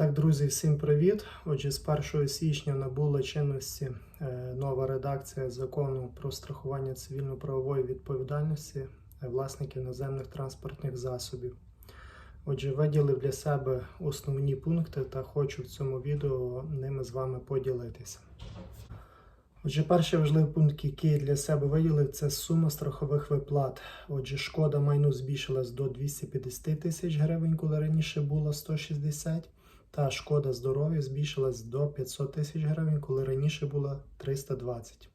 Так, друзі, всім привіт! Отже, з 1 січня набула чинності е, нова редакція закону про страхування цивільно-правової відповідальності е, власників наземних транспортних засобів. Отже, виділив для себе основні пункти та хочу в цьому відео ними з вами поділитися. Отже, перший важливий пункт, який для себе виділив, це сума страхових виплат. Отже, шкода майну збільшилась до 250 тисяч гривень, коли раніше було 160, та шкода здоров'я збільшилась до 500 тисяч гривень, коли раніше було 320.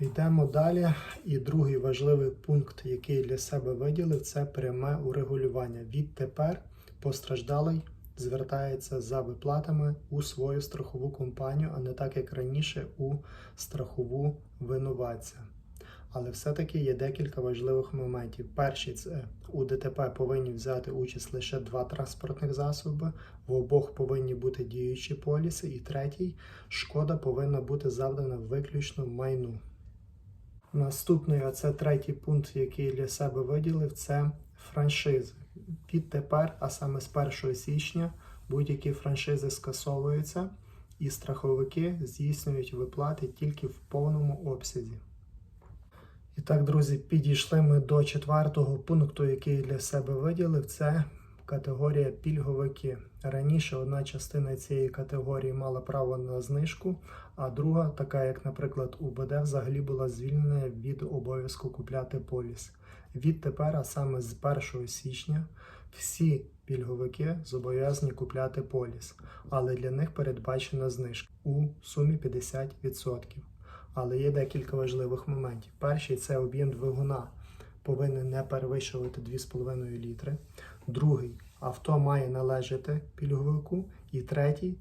Йдемо далі. І другий важливий пункт, який для себе виділив, це пряме урегулювання. Відтепер постраждалий звертається за виплатами у свою страхову компанію, а не так як раніше у страхову винуватця. Але все-таки є декілька важливих моментів. Перший це у ДТП повинні взяти участь лише два транспортних засоби, в обох повинні бути діючі поліси. І третій шкода повинна бути завдана виключно майну. Наступний, а це третій пункт, який для себе виділив, це франшизи. Відтепер, а саме з 1 січня, будь-які франшизи скасовуються, і страховики здійснюють виплати тільки в повному обсязі. І так, друзі, підійшли ми до четвертого пункту, який для себе виділив, це категорія пільговики. Раніше одна частина цієї категорії мала право на знижку, а друга, така як, наприклад, УБД, взагалі була звільнена від обов'язку купляти поліс. Відтепер, а саме з 1 січня, всі пільговики зобов'язані купляти поліс, але для них передбачена знижка у сумі 50%. Але є декілька важливих моментів. Перший це об'єм двигуна повинен не перевищувати 2,5 літри. Другий авто має належати пільговику. І третій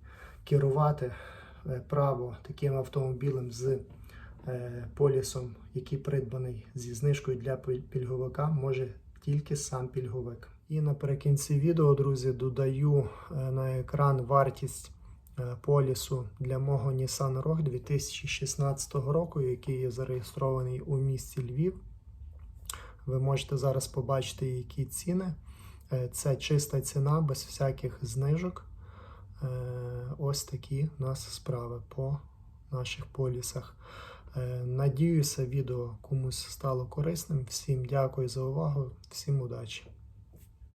керувати е, право таким автомобілем з е, полісом, який придбаний зі знижкою для пільговика, може тільки сам пільговик. І наприкінці відео, друзі, додаю е, на екран вартість полісу для мого Nissan Rogue 2016 року, який є зареєстрований у місті Львів. Ви можете зараз побачити, які ціни. Е, Це чиста ціна, без всяких знижок. Е, Ось такі у нас справи по наших полісах. Е, Надіюся, відео комусь стало корисним. Всім дякую за увагу, всім удачі!